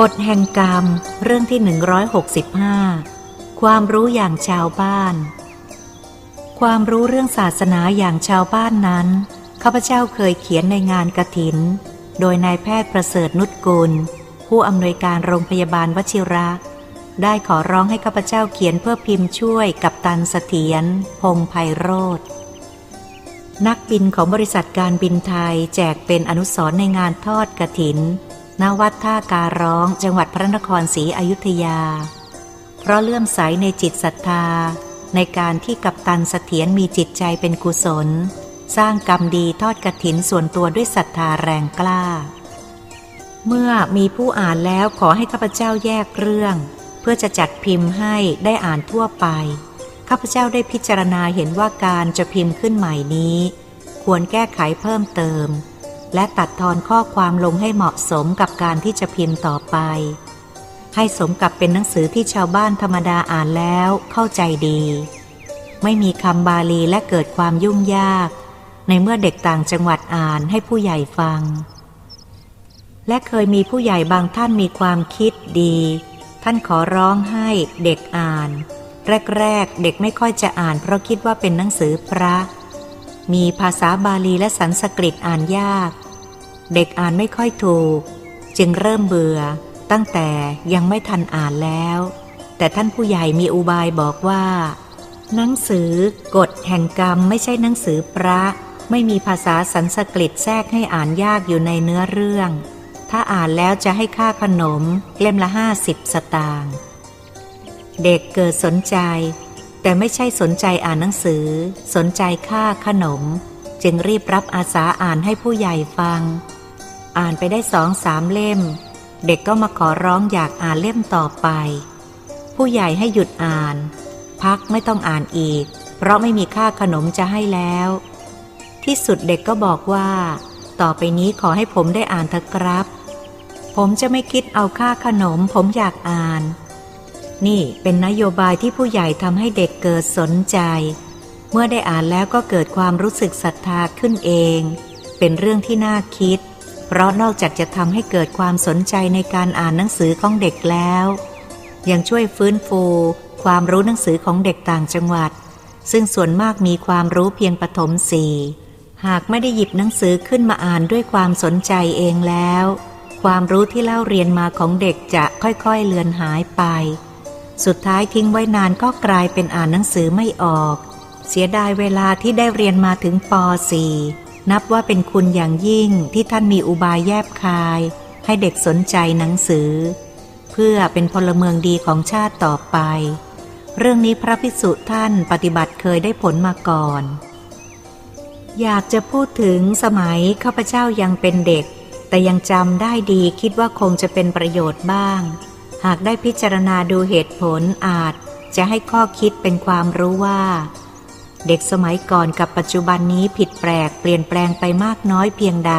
กฎแห่งกรรมเรื่องที่ 165 ความรู้อย่างชาวบ้าน ความรู้เรื่องศาสนาอย่างชาวบ้านนั้น ข้าพเจ้าเคยเขียนในงานกระถิน โดยนายแพทย์ประเสริฐนุชกุล ผู้อำนวยการโรงพยาบาลวชิระ ได้ขอร้องให้ข้าพเจ้าเขียนเพื่อพิมพ์ช่วยกับตันเสถียรพงไพโรธนักบินของบริษัทการบินไทยแจกเป็นอนุสรณ์ในงานทอดกระถิน ณวัดท่าการร้องจังหวัดพระนครศรีอยุธยา เพราะเลื่อมใสในจิตศรัทธา ในการที่กัปตันเสถียรมีจิตใจเป็นกุศล สร้างกรรมดีทอดกระถินส่วนตัวด้วยศรัทธาแรงกล้า เมื่อมีผู้อ่านแล้วขอให้ข้าพเจ้าแยกเรื่อง เพื่อจะจัดพิมพ์ให้ได้อ่านทั่วไป ข้าพเจ้าได้พิจารณาเห็นว่าการจะพิมพ์ขึ้นใหม่นี้ ควรแก้ไขเพิ่มเติม และตัดทอนข้อความลงให้เหมาะสมกับการที่จะพิมพ์ต่อไป ให้สมกับเป็นหนังสือที่ชาวบ้านธรรมดาอ่านแล้วเข้าใจดี ไม่มีคำบาลีและเกิดความยุ่งยาก ในเมื่อเด็กต่างจังหวัดอ่านให้ผู้ใหญ่ฟัง และเคยมีผู้ใหญ่บางท่านมีความคิดดี ท่านขอร้องให้เด็กอ่าน แรกๆเด็กไม่ค่อยจะอ่าน เพราะคิดว่าเป็นหนังสือพระมีภาษาบาลีและสันสกฤตอ่านยาก เด็กอ่านไม่ค่อยถูก จึงเริ่มเบื่อ ตั้งแต่ยังไม่ทันอ่านแล้ว แต่ท่านผู้ใหญ่มีอุบายบอกว่า หนังสือกฎแห่งกรรมไม่ใช่หนังสือพระ ไม่มีภาษาสันสกฤตแทรกให้อ่านยากอยู่ในเนื้อเรื่อง ถ้าอ่านแล้วจะให้ค่าขนมเล่มละห้าสิบสตางค์เด็กเกิดสนใจ แต่ไม่ใช่สนใจอ่านหนังสือ สนใจค่าขนม จึงรีบรับอาสาอ่านให้ผู้ใหญ่ฟัง อ่านไปได้สองสามเล่ม เด็กก็มาขอร้องอยากอ่านเล่มต่อไป ผู้ใหญ่ให้หยุดอ่าน พักไม่ต้องอ่านอีก เพราะไม่มีค่าขนมจะให้แล้ว ที่สุดเด็กก็บอกว่า ต่อไปนี้ขอให้ผมได้อ่านเถอะครับ ผมจะไม่คิดเอาค่าขนม ผมอยากอ่าน นี่เป็นนโยบายที่ผู้ใหญ่ทำให้เด็กเกิดสนใจ เมื่อได้อ่านแล้วก็เกิดความรู้สึกศรัทธาขึ้นเอง เป็นเรื่องที่น่าคิด เพราะนอกจากจะทำให้เกิดความสนใจในการอ่านหนังสือของเด็กแล้ว ยังช่วยฟื้นฟู ความรู้หนังสือของเด็กต่างจังหวัด ซึ่งส่วนมากมีความรู้เพียงปฐมสี่หากไม่ได้หยิบหนังสือขึ้นมาอ่านด้วยความสนใจเองแล้ว ความรู้ที่เล่าเรียนมาของเด็กจะค่อยๆเลือนหายไป สุดท้ายทิ้งไว้นานก็กลายเป็นอ่านหนังสือไม่ออก เสียดายเวลาที่ได้เรียนมาถึงป .4 นับว่าเป็นคุณอย่างยิ่งที่ท่านมีอุบายแยบคาย ให้เด็กสนใจหนังสือ เพื่อเป็นพลเมืองดีของชาติต่อไป เรื่องนี้พระภิกษุท่านปฏิบัติเคยได้ผลมาก่อน อยากจะพูดถึงสมัยข้าพเจ้ายังเป็นเด็ก แต่ยังจำได้ดีคิดว่าคงจะเป็นประโยชน์บ้าง หากได้พิจารณาดูเหตุผลอาจจะให้ข้อคิดเป็นความรู้ว่า เด็กสมัยก่อนกับปัจจุบันนี้ผิดแปลกเปลี่ยนแปลงไปมากน้อยเพียงใด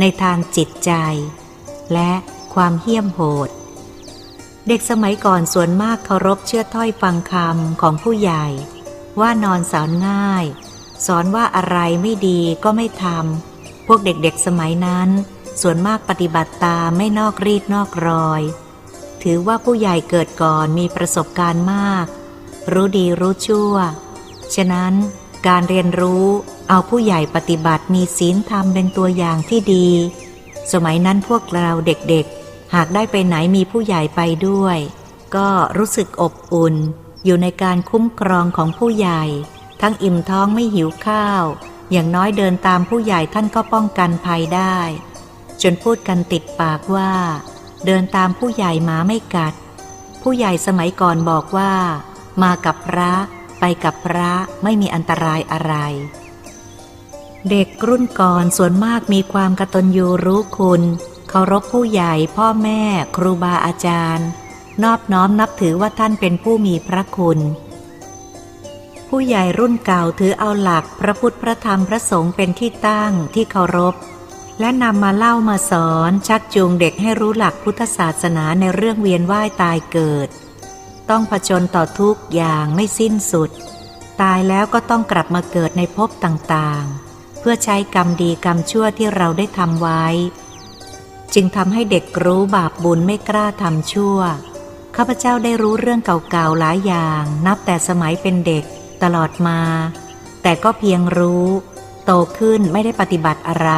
ในทางจิตใจ และความเหี้ยมโหด เด็กสมัยก่อนส่วนมากเคารพเชื่อถ้อยฟังคำของผู้ใหญ่ ว่านอนสอนง่าย สอนว่าอะไรไม่ดีก็ไม่ทำพวกเด็กๆสมัยนั้น ส่วนมากปฏิบัติตามไม่นอกรีดนอกรอย ถือว่าผู้ใหญ่เกิดก่อนมีประสบการณ์มาก รู้ดีรู้ชั่ว ฉะนั้นการเรียนรู้เอาผู้ใหญ่ปฏิบัติมีศีลธรรมเป็นตัวอย่างที่ดี สมัยนั้นพวกเราเด็กๆ หากได้ไปไหนมีผู้ใหญ่ไปด้วย ก็รู้สึกอบอุ่น อยู่ในการคุ้มครองของผู้ใหญ่ ทั้งอิ่มท้องไม่หิวข้าว อย่างน้อยเดินตามผู้ใหญ่ท่านก็ป้องกันภัยได้ จนพูดกันติดปากว่า เดินตามผู้ใหญ่หมาไม่กัด ผู้ใหญ่สมัยก่อนบอกว่า มากับพระ ไปกับพระไม่มีอันตรายอะไร เด็กรุ่นก่อนส่วนมากมีความกตัญญูรู้คุณเคารพผู้ใหญ่พ่อแม่ ครูบาอาจารย์ นอบน้อมนับถือว่าท่านเป็นผู้มีพระคุณ ผู้ใหญ่รุ่นเก่าถือเอาหลักพระพุทธพระธรรมพระสงฆ์เป็นที่ตั้งที่เคารพ และนำมาเล่ามาสอนชักจูงเด็กให้รู้หลักพุทธศาสนาในเรื่องเวียนว่ายตายเกิด ต้องผจญต่อทุกอย่างไม่สิ้นสุด ตายแล้วก็ต้องกลับมาเกิดในภพต่างๆ เพื่อใช้กรรมดีกรรมชั่วที่เราได้ทำไว้ จึงทำให้เด็กรู้บาปบุญไม่กล้าทำชั่ว ข้าพเจ้าได้รู้เรื่องเก่าๆหลายอย่าง นับแต่สมัยเป็นเด็กตลอดมา แต่ก็เพียงรู้ โตขึ้นไม่ได้ปฏิบัติอะไร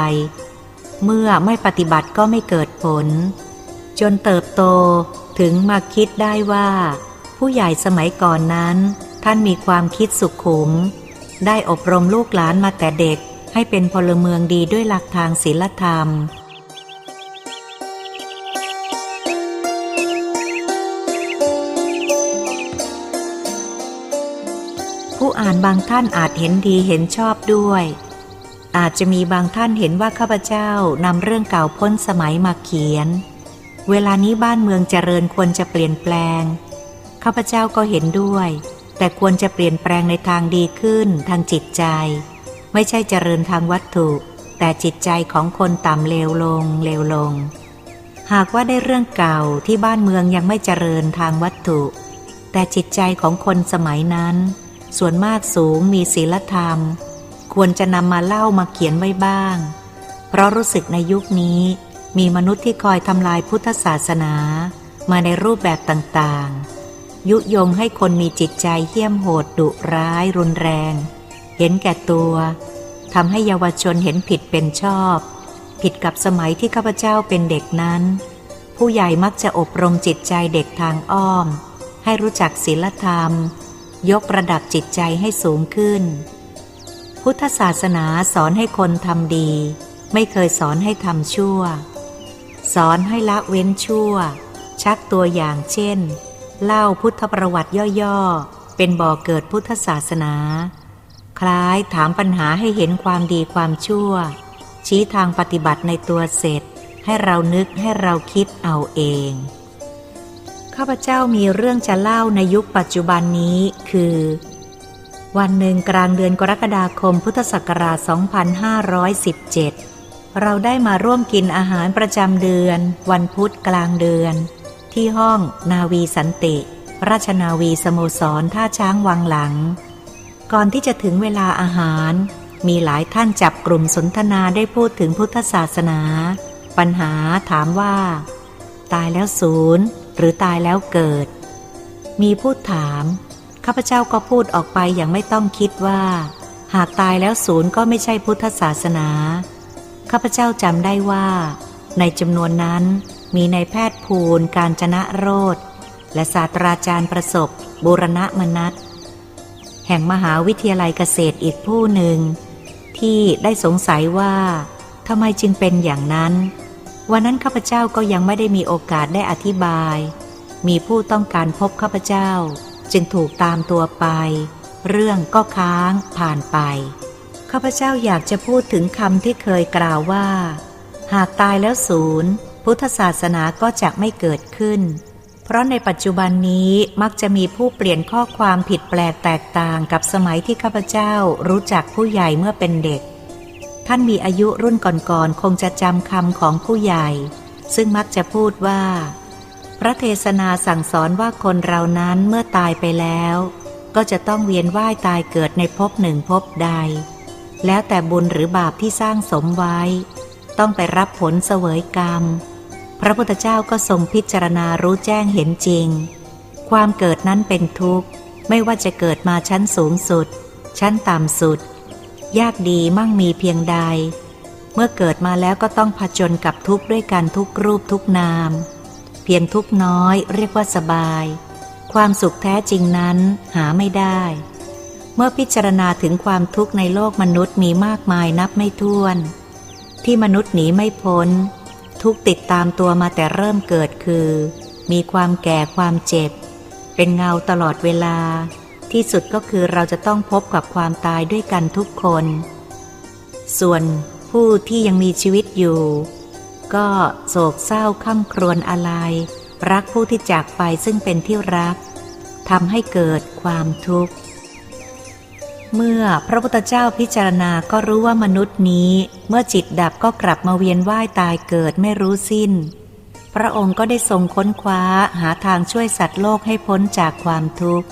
เมื่อไม่ปฏิบัติก็ไม่เกิดผล จนเติบโตถึงมาคิดได้ว่า ผู้ใหญ่สมัยก่อนนั้น ท่านมีความคิดสุขุม ได้อบรมลูกหลานมาแต่เด็กให้เป็นพลเมืองดีด้วยหลักทางศีลธรรม ผู้อ่านบางท่านอาจเห็นดีเห็นชอบด้วย อาจจะมีบางท่านเห็นว่าข้าพเจ้านำเรื่องเก่าพ้นสมัยมาเขียน เวลานี้บ้านเมืองเจริญควรจะเปลี่ยนแปลง ข้าพเจ้าก็เห็นด้วย แต่ควรจะเปลี่ยนแปลงในทางดีขึ้นทางจิตใจ ไม่ใช่เจริญทางวัตถุ แต่จิตใจของคนต่ำเลวลงเลวลง หากว่าได้เรื่องเก่าที่บ้านเมืองยังไม่เจริญทางวัตถุ แต่จิตใจของคนสมัยนั้น ส่วนมากสูงมีศีลธรรม ควรจะนำมาเล่ามาเขียนไว้บ้าง เพราะรู้สึกในยุคนี้มีมนุษย์ที่คอยทำลายพุทธศาสนา มาในรูปแบบต่างๆ ยุยงให้คนมีจิตใจเหี้ยมโหดดุร้ายรุนแรง เห็นแก่ตัวทำให้เยาวชนเห็นผิดเป็นชอบ ผิดกับสมัยที่ข้าพเจ้าเป็นเด็กนั้น ผู้ใหญ่มักจะอบรมจิตใจเด็กทางอ้อม ให้รู้จักศีลธรรม ยกระดับจิตใจให้สูงขึ้น พุทธศาสนาสอนให้คนทำดี ไม่เคยสอนให้ทำชั่ว สอนให้ละเว้นชั่ว ชักตัวอย่างเช่น เล่าพุทธประวัติย่อๆ เป็นบ่อเกิดพุทธศาสนา คล้ายถามปัญหาให้เห็นความดีความชั่ว ชี้ทางปฏิบัติในตัวเสร็จ ให้เรานึกให้เราคิดเอาเอง ข้าพเจ้ามีเรื่องจะเล่าในยุคปัจจุบันนี้คือ วันหนึ่งกลางเดือนกรกฎาคมพุทธศักราช 2517 เราได้มาร่วมกินอาหารประจำเดือน วันพุธกลางเดือน ที่ห้องนาวีสันติ ราชนาวีสโมสรท่าช้างวังหลัง ก่อนที่จะถึงเวลาอาหาร มีหลายท่านจับกลุ่มสนทนาได้พูดถึงพุทธศาสนา ปัญหาถามว่า ตายแล้วศูนย์ หรือตายแล้วเกิด มีผู้ถามข้าพเจ้าก็พูดออกไปอย่างไม่ต้องคิดว่า หากตายแล้วศูนย์ก็ไม่ใช่พุทธศาสนาข้าพเจ้าจำได้ว่า ในจำนวนนั้น มีในายแพทย์ภูลการจนะโรธและศาสตราจารย์ประสบบูรณะมนัตแห่งมหาวิทยาลัยเกษตรอีกผู้หนึ่ง ที่ได้สงสัยว่าทำไมจึงเป็นอย่างนั้น วันนั้นข้าพเจ้าก็ยังไม่ได้มีโอกาสได้อธิบาย มีผู้ต้องการพบข้าพเจ้า จึงถูกตามตัวไป เรื่องก็ค้างผ่านไป ข้าพเจ้าอยากจะพูดถึงคำที่เคยกล่าวว่า หากตายแล้วศูนย์ พุทธศาสนาก็จะไม่เกิดขึ้น เพราะในปัจจุบันนี้มักจะมีผู้เปลี่ยนข้อความผิดแปลกแตกต่างกับสมัยที่ข้าพเจ้ารู้จักผู้ใหญ่เมื่อเป็นเด็ก ท่านมีอายุรุ่นก่อนๆคงจะจำคำของผู้ใหญ่ ซึ่งมักจะพูดว่า พระเทศนาสั่งสอนว่าคนเรานั้นเมื่อตายไปแล้ว ก็จะต้องเวียนว่ายตายเกิดในภพหนึ่งภพใด แล้วแต่บุญหรือบาปที่สร้างสมไว้ ต้องไปรับผลเสวยกรรม พระพุทธเจ้าก็ทรงพิจารณารู้แจ้งเห็นจริง ความเกิดนั้นเป็นทุกข์ ไม่ว่าจะเกิดมาชั้นสูงสุด ชั้นต่ำสุด ยากดีมั่งมีเพียงใด เมื่อเกิดมาแล้วก็ต้องผจญกับทุกข์ด้วยกันทุกรูปทุกนาม เพียงทุกน้อยเรียกว่าสบาย ความสุขแท้จริงนั้นหาไม่ได้ เมื่อพิจารณาถึงความทุกข์ในโลกมนุษย์มีมากมายนับไม่ถ้วน ที่มนุษย์หนีไม่พ้น ทุกติดตามตัวมาแต่เริ่มเกิดคือ มีความแก่ความเจ็บ เป็นเงาตลอดเวลา ที่สุดก็คือเราจะต้องพบกับความตายด้วยกันทุกคน ส่วนผู้ที่ยังมีชีวิตอยู่ ก็โศกเศร้าข้ามครวญอะไรรักผู้ที่จากไปซึ่งเป็นที่รักทำให้เกิดความทุกข์ เมื่อพระพุทธเจ้าพิจารณาก็รู้ว่ามนุษย์นี้ เมื่อจิตดับก็กลับมาเวียนว่ายตายเกิดไม่รู้สิ้น พระองค์ก็ได้ทรงค้นคว้าหาทางช่วยสัตว์โลกให้พ้นจากความทุกข์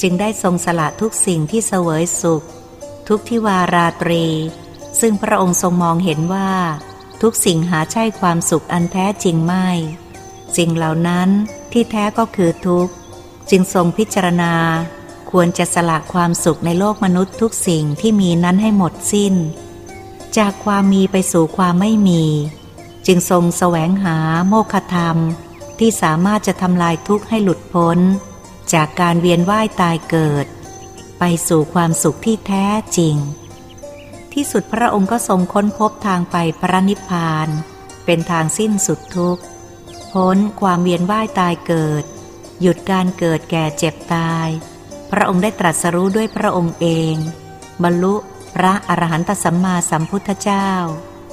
จึงได้ทรงสละทุกสิ่งที่เสวยสุข ทุกทิวาราตรี ซึ่งพระองค์ทรงมองเห็นว่า ทุกสิ่งหาใช่ความสุขอันแท้จริงไม่ สิ่งเหล่านั้นที่แท้ก็คือทุกข์ จึงทรงพิจารณา ควรจะสละความสุขในโลกมนุษย์ทุกสิ่งที่มีนั้นให้หมดสิ้น จากความมีไปสู่ความไม่มี จึงทรงแสวงหาโมฆะธรรม ที่สามารถจะทำลายทุกข์ให้หลุดพ้น จากการเวียนว่ายตายเกิด ไปสู่ความสุขที่แท้จริง ที่สุดพระองค์ก็ทรงค้นพบทางไปพระนิพพาน เป็นทางสิ้นสุดทุกข์ พ้นความเวียนว่ายตายเกิด หยุดการเกิดแก่เจ็บตาย พระองค์ได้ตรัสรู้ด้วยพระองค์เอง บรรลุพระอรหันตสัมมาสัมพุทธเจ้า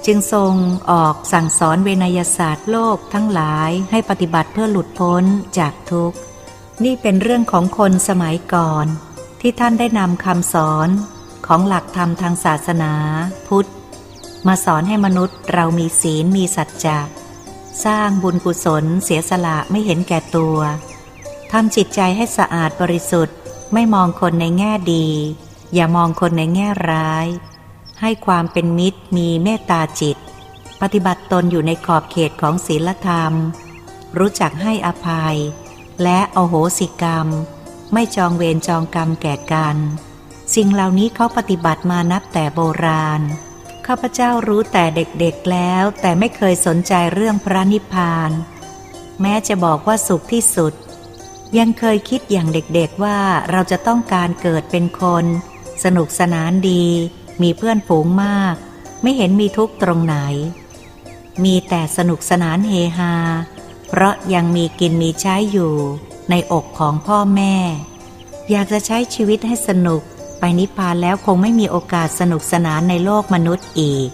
จึงทรงออกสั่งสอนเวนยศาสตร์โลกทั้งหลายให้ปฏิบัติเพื่อหลุดพ้นจากทุกข์ นี่เป็นเรื่องของคนสมัยก่อน ที่ท่านได้นำคำสอนของหลักธรรมทางศาสนาพุทธ มาสอนให้มนุษย์เรามีศีลมีสัจจะสร้างบุญกุศลเสียสละไม่เห็นแก่ตัวทำจิตใจให้สะอาดบริสุทธิ์ ไม่มองคนในแง่ดี อย่ามองคนในแง่ร้าย ให้ความเป็นมิตรมีเมตตาจิต ปฏิบัติตนอยู่ในขอบเขตของศีลธรรม รู้จักให้อภัย และโอโหสิกรรม ไม่จองเวรจองกรรมแก่กัน สิ่งเหล่านี้เขาปฏิบัติมานับแต่โบราณ ข้าพเจ้ารู้แต่เด็กๆแล้วแต่ไม่เคยสนใจเรื่องพระนิพพาน แม้จะบอกว่าสุขที่สุด ยังเคยคิดอย่างเด็กๆว่าเราจะต้องการเกิดเป็นคน สนุกสนานดี มีเพื่อนฝูงมาก ไม่เห็นมีทุกตรงไหน มีแต่สนุกสนานเฮฮา เพราะยังมีกินมีใช้อยู่ ในอกของพ่อแม่ อยากจะใช้ชีวิตให้สนุก ไปนิพพานแล้วคงไม่มีโอกาสสนุกสนานในโลกมนุษย์อีก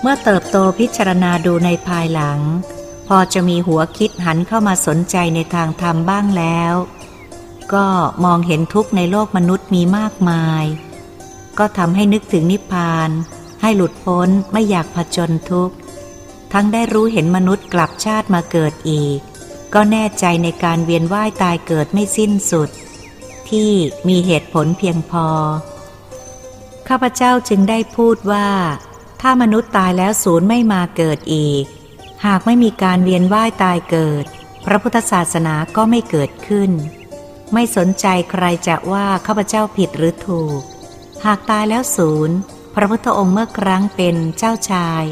เมื่อเติบโตพิจารณาดูในภายหลัง พอจะมีหัวคิดหันเข้ามาสนใจในทางธรรมบ้างแล้ว ก็มองเห็นทุกข์ในโลกมนุษย์มีมากมาย ก็ทำให้นึกถึงนิพพาน ให้หลุดพ้นไม่อยากผจญทุกข์ ทั้งได้รู้เห็นมนุษย์กลับชาติมาเกิดอีก ก็แน่ใจในการเวียนว่ายตายเกิดไม่สิ้นสุด ที่มีเหตุผลเพียงพอ ข้าพเจ้าจึงได้พูดว่า ถ้ามนุษย์ตายแล้วศูนย์ไม่มาเกิดอีก หากไม่มีการเวียนว่ายตายเกิด พระพุทธศาสนาก็ไม่เกิดขึ้น ไม่สนใจใครจะว่าข้าพเจ้าผิดหรือถูก หากตายแล้วศูนย์ พระพุทธองค์เมื่อครั้งเป็นเจ้าชาย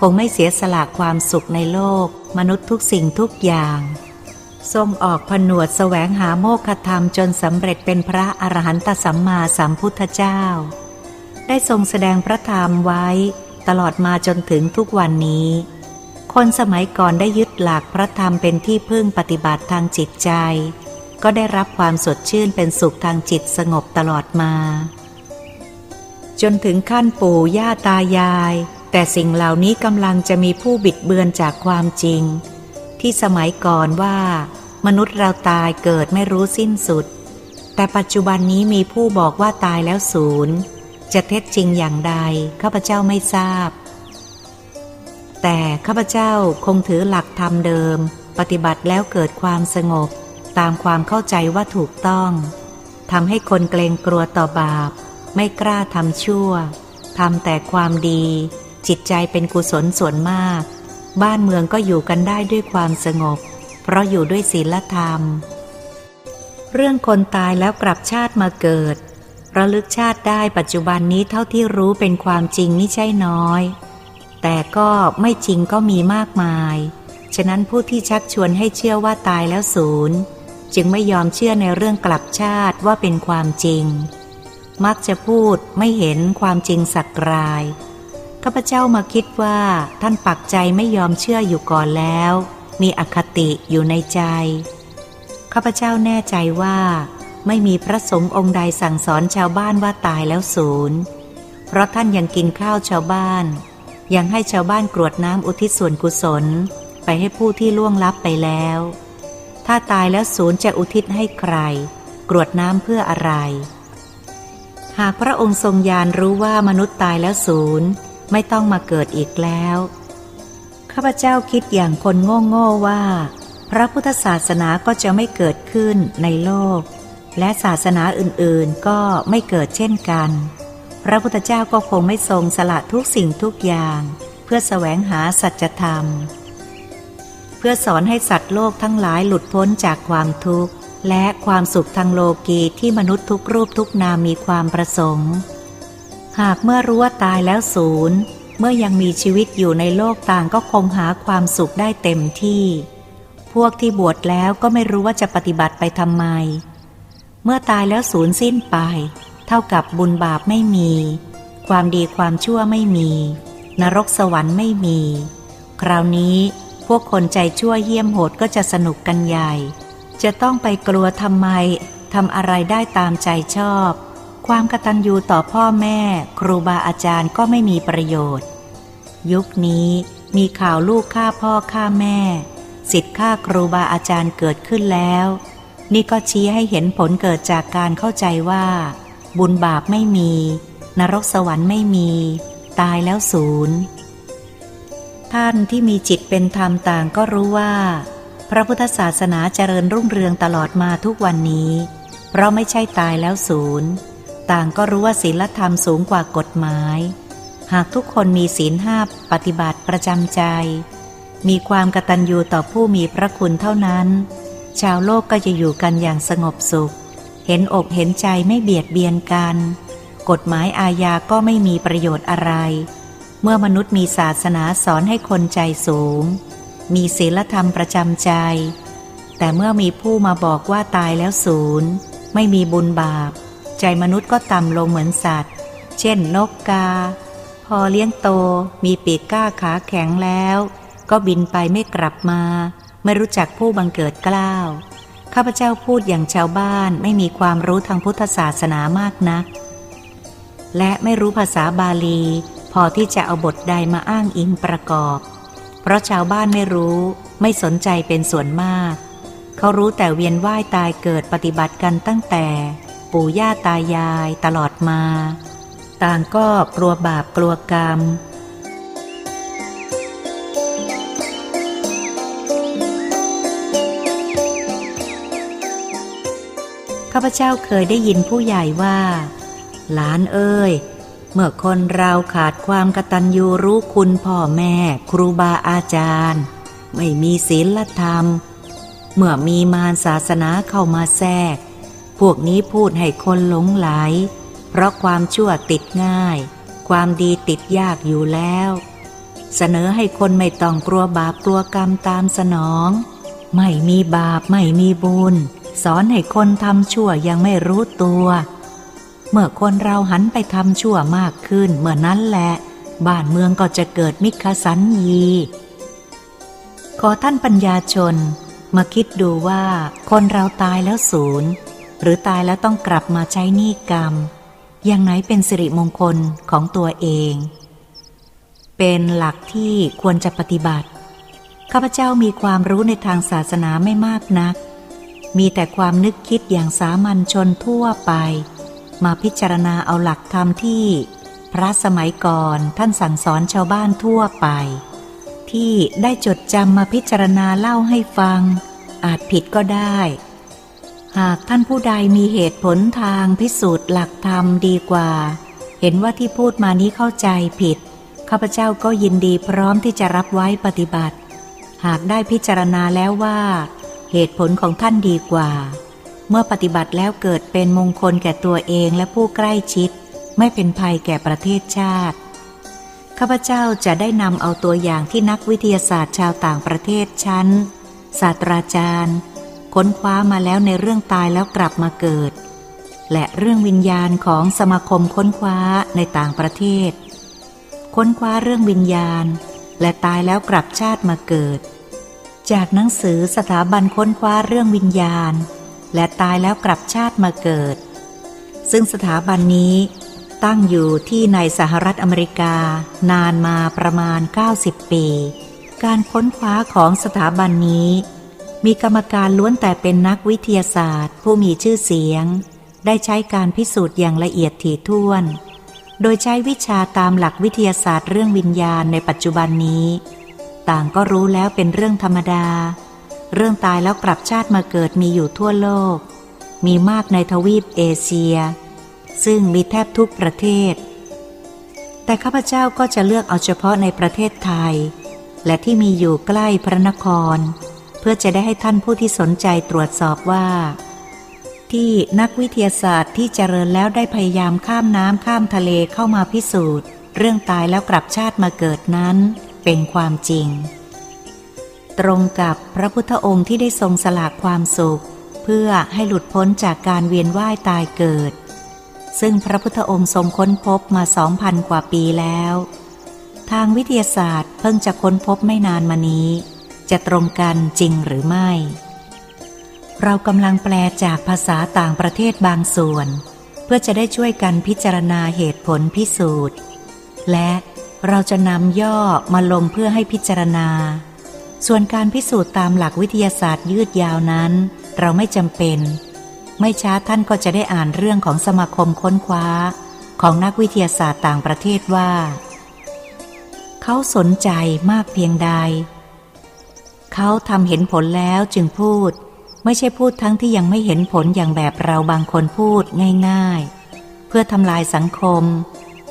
คงไม่เสียสละความสุขในโลก มนุษย์ทุกสิ่งทุกอย่าง ทรงออกผนวดแสวงหาโมฆะธรรมจนสำเร็จเป็นพระอรหันตสัมมาสัมพุทธเจ้า ได้ทรงแสดงพระธรรมไว้ ตลอดมาจนถึงทุกวันนี้ คนสมัยก่อนได้ยึดหลักพระธรรมเป็นที่พึ่งปฏิบัติทางจิตใจ ก็ได้รับความสดชื่นเป็นสุขทางจิตสงบตลอดมา จนถึงขั้นปู่ย่าตายาย แต่สิ่งเหล่านี้กำลังจะมีผู้บิดเบือนจากความจริง ที่สมัยก่อนว่า มนุษย์เราตายเกิดไม่รู้สิ้นสุด แต่ปัจจุบันนี้มีผู้บอกว่าตายแล้วศูนย์ จะเท็จจริงอย่างใดข้าพเจ้าไม่ทราบ แต่ข้าพเจ้าคงถือหลักธรรมเดิม ปฏิบัติแล้วเกิดความสงบ ตามความเข้าใจว่าถูกต้องทำให้คนเกรงกลัวต่อบาป ไม่กล้าทำชั่วทำแต่ความดี จิตใจเป็นกุศลส่วนมาก บ้านเมืองก็อยู่กันได้ด้วยความสงบ เพราะอยู่ด้วยศีลธรรม เรื่องคนตายแล้วกลับชาติมาเกิด ระลึกชาติได้ปัจจุบันนี้เท่าที่รู้เป็นความจริงนี่ใช่น้อย แต่ก็ไม่จริงก็มีมากมาย ฉะนั้นผู้ที่ชักชวนให้เชื่อว่าตายแล้วศูนย์ จึงไม่ยอมเชื่อในเรื่องกลับชาติว่าเป็นความจริง มักจะพูดไม่เห็นความจริงสักราย ข้าพเจ้ามาคิดว่าท่านปักใจไม่ยอมเชื่ออยู่ก่อนแล้ว มีอคติอยู่ในใจ ข้าพเจ้าแน่ใจว่า ไม่มีพระสงฆ์องค์ใดสั่งสอนชาวบ้านว่าตายแล้วศูนย์ เพราะท่านยังกินข้าวชาวบ้าน ยังให้ชาวบ้านกรวดน้ำอุทิศส่วนกุศล ไปให้ผู้ที่ล่วงลับไปแล้ว ถ้าตายแล้วศูนย์จะอุทิศให้ใคร กรวดน้ำเพื่ออะไร หากพระองค์ทรงญาณรู้ว่ามนุษย์ตายแล้วศูนย์ไม่ต้องมาเกิดอีกแล้ว ข้าพเจ้าคิดอย่างคนโง่โง่ๆว่า พระพุทธศาสนาก็จะไม่เกิดขึ้นในโลก และศาสนาอื่นๆก็ไม่เกิดเช่นกัน พระพุทธเจ้าก็คงไม่ทรงสละทุกสิ่งทุกอย่าง เพื่อแสวงหาสัจธรรม เพื่อสอนให้สัตว์โลกทั้งหลายหลุดพ้นจากความทุกข์ และความสุขทางโลกีที่มนุษย์ทุกรูปทุกนามมีความประสงค์ หากเมื่อรู้ว่าตายแล้วศูนย์เมื่อยังมีชีวิตอยู่ในโลกต่างก็คงหาความสุขได้เต็มที่ พวกที่บวชแล้วก็ไม่รู้ว่าจะปฏิบัติไปทำไม เมื่อตายแล้วศูนย์สิ้นไป เท่ากับบุญบาปไม่มี ความดีความชั่วไม่มี นรกสวรรค์ไม่มี คราวนี้พวกคนใจชั่วเยี่ยมโหดก็จะสนุกกันใหญ่ จะต้องไปกลัวทำไมทำอะไรได้ตามใจชอบ ความกตัญญูต่อพ่อแม่ ครูบาอาจารย์ก็ไม่มีประโยชน์ ยุคนี้มีข่าวลูกฆ่าพ่อฆ่าแม่ สิทธิ์ฆ่าครูบาอาจารย์เกิดขึ้นแล้ว นี่ก็ชี้ให้เห็นผลเกิดจากการเข้าใจว่า บุญบาปไม่มี นรกสวรรค์ไม่มี ตายแล้วศูนย์ท่านที่มีจิตเป็นธรรมต่างก็รู้ว่า พระพุทธศาสนาเจริญรุ่งเรืองตลอดมาทุกวันนี้ เพราะไม่ใช่ตายแล้วศูนย์ ต่างก็รู้ว่าศีลธรรมสูงกว่ากฎหมาย หากทุกคนมีศีลห้าปฏิบัติประจำใจ มีความกตัญญูต่อผู้มีพระคุณเท่านั้น ชาวโลกก็จะอยู่กันอย่างสงบสุข เห็นอกเห็นใจไม่เบียดเบียนกัน กฎหมายอาญาก็ไม่มีประโยชน์อะไร เมื่อมนุษย์มีศาสนาสอนให้คนใจสูง มีศีลธรรมประจำใจ แต่เมื่อมีผู้มาบอกว่าตายแล้วศูนย์ ไม่มีบุญบาป ใจมนุษย์ก็ต่ำลงเหมือนสัตว์ เช่นนกกา พอเลี้ยงโตมีปีกก้าขาแข็งแล้ว ก็บินไปไม่กลับมา ไม่รู้จักผู้บังเกิดกล้าว ข้าพเจ้าพูดอย่างชาวบ้านไม่มีความรู้ทางพุทธศาสนามากนัก และไม่รู้ภาษาบาลี พอที่จะเอาบทใดมาอ้างอิงประกอบ เพราะชาวบ้านไม่รู้ไม่สนใจเป็นส่วนมาก เขารู้แต่เวียนว่ายตายเกิดปฏิบัติกันตั้งแต่ ปู่ย่าตายายตลอดมา ต่างก็กลัวบาปกลัวกรรม ข้าพเจ้าเคยได้ยินผู้ใหญ่ว่า หลานเอ้ย เมื่อคนเราขาดความกตัญญูรู้คุณพ่อแม่ ครูบาอาจารย์ ไม่มีศีลธรรม เมื่อมีมารศาสนาเข้ามาแทรก พวกนี้พูดให้คนหลงไหล เพราะความชั่วติดง่าย ความดีติดยากอยู่แล้ว เสนอให้คนไม่ต้องกลัวบาปกลัวกรรมตามสนอง ไม่มีบาปไม่มีบุญ สอนให้คนทำชั่วยังไม่รู้ตัว เมื่อคนเราหันไปทำชั่วมากขึ้นเมื่อนั้นแหละ บ้านเมืองก็จะเกิดมิคสันยีขอท่านปัญญาชน มาคิดดูว่าคนเราตายแล้วศูนย์ หรือตายแล้วต้องกลับมาใช้หนี้กรรม อย่างไหนเป็นสิริมงคลของตัวเอง เป็นหลักที่ควรจะปฏิบัติ ข้าพเจ้ามีความรู้ในทางศาสนาไม่มากนัก มีแต่ความนึกคิดอย่างสามัญชนทั่วไป มาพิจารณาเอาหลักธรรมที่ พระสมัยก่อนท่านสั่งสอนชาวบ้านทั่วไป ที่ได้จดจำมาพิจารณาเล่าให้ฟัง อาจผิดก็ได้ หากท่านผู้ใดมีเหตุผลทางพิสูจน์หลักธรรมดีกว่า เห็นว่าที่พูดมานี้เข้าใจผิดข้าพเจ้าก็ยินดีพร้อมที่จะรับไว้ปฏิบัติ หากได้พิจารณาแล้วว่า เหตุผลของท่านดีกว่า เมื่อปฏิบัติแล้วเกิดเป็นมงคลแก่ตัวเองและผู้ใกล้ชิด ไม่เป็นภัยแก่ประเทศชาติข้าพเจ้าจะได้นำเอาตัวอย่างที่นักวิทยาศาสตร์ชาวต่างประเทศชั้น ศาสตราจารย์ ค้นคว้ามาแล้วในเรื่องตายแล้วกลับมาเกิด และเรื่องวิญญาณของสมาคมค้นคว้าในต่างประเทศ ค้นคว้าเรื่องวิญญาณ และตายแล้วกลับชาติมาเกิด จากหนังสือสถาบันค้นคว้าเรื่องวิญญาณ และตายแล้วกลับชาติมาเกิด ซึ่งสถาบันนี้ตั้งอยู่ที่ในสหรัฐอเมริกานานมาประมาณ 90 ปี การค้นคว้าของสถาบันนี้ มีกรรมการล้วนแต่เป็นนักวิทยาศาสตร์ ผู้มีชื่อเสียง ได้ใช้การพิสูจน์อย่างละเอียดถี่ถ้วน โดยใช้วิชาตามหลักวิทยาศาสตร์เรื่องวิญญาณในปัจจุบันนี้ ต่างก็รู้แล้วเป็นเรื่องธรรมดา เรื่องตายแล้วกลับชาติมาเกิดมีอยู่ทั่วโลก มีมากในทวีปเอเชีย ซึ่งมีแทบทุกประเทศ แต่ข้าพเจ้าก็จะเลือกเอาเฉพาะในประเทศไทย และที่มีอยู่ใกล้พระนคร เพื่อจะได้ให้ท่านผู้ที่สนใจตรวจสอบว่า ที่นักวิทยาศาสตร์ที่เจริญแล้วได้พยายามข้ามน้ำข้ามทะเลเข้ามาพิสูจน์ เรื่องตายแล้วกลับชาติมาเกิดนั้น เป็นความจริง ตรงกับพระพุทธองค์ที่ได้ทรงสลากความสุข เพื่อให้หลุดพ้นจากการเวียนว่ายตายเกิด ซึ่งพระพุทธองค์ทรงค้นพบมาสองพันกว่าปีแล้ว ทางวิทยาศาสตร์เพิ่งจะค้นพบไม่นานมานี้ จะตรงกันจริงหรือไม่ เรากำลังแปลจากภาษาต่างประเทศบางส่วน เพื่อจะได้ช่วยกันพิจารณาเหตุผลพิสูจน์และ เราจะนำย่อมาลงเพื่อให้พิจารณา ส่วนการพิสูจน์ตามหลักวิทยาศาสตร์ยืดยาวนั้น เราไม่จำเป็น ไม่ช้าท่านก็จะได้อ่านเรื่องของสมาคมค้นคว้า ของนักวิทยาศาสตร์ต่างประเทศว่า เขาสนใจมากเพียงใด เขาทำเห็นผลแล้วจึงพูด ไม่ใช่พูดทั้งที่ยังไม่เห็นผลอย่างแบบเราบางคนพูดง่าย ๆ เพื่อทำลายสังคม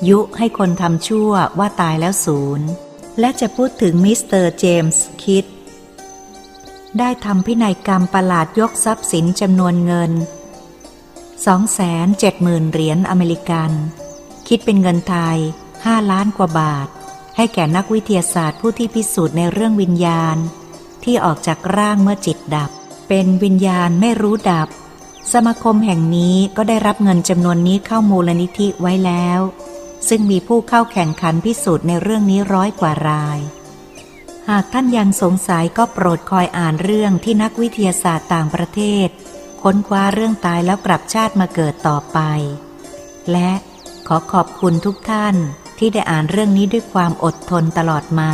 ยุให้คนทำชั่วว่าตายแล้วศูนย์ และจะพูดถึงมิสเตอร์เจมส์คิด ได้ทำพินัยกรรมประหลาดยกทรัพย์สินจำนวนเงิน 270,000 เหรียญอเมริกัน คิดเป็นเงินไทย 5 ล้านกว่าบาท ให้แก่นักวิทยาศาสตร์ผู้ที่พิสูจน์ในเรื่องวิญญาณ ที่ออกจากร่างเมื่อจิตดับ เป็นวิญญาณไม่รู้ดับ สมาคมแห่งนี้ก็ได้รับเงินจำนวนนี้เข้ามูลนิธิไว้แล้ว ซึ่งมีผู้เข้าแข่งขันพิสูจน์ในเรื่องนี้ร้อยกว่าราย หากท่านยังสงสัยก็โปรดคอยอ่านเรื่องที่นักวิทยาศาสตร์ต่างประเทศ ค้นคว้าเรื่องตายแล้วกลับชาติมาเกิดต่อไป และขอขอบคุณทุกท่านที่ได้อ่านเรื่องนี้ด้วยความอดทนตลอดมา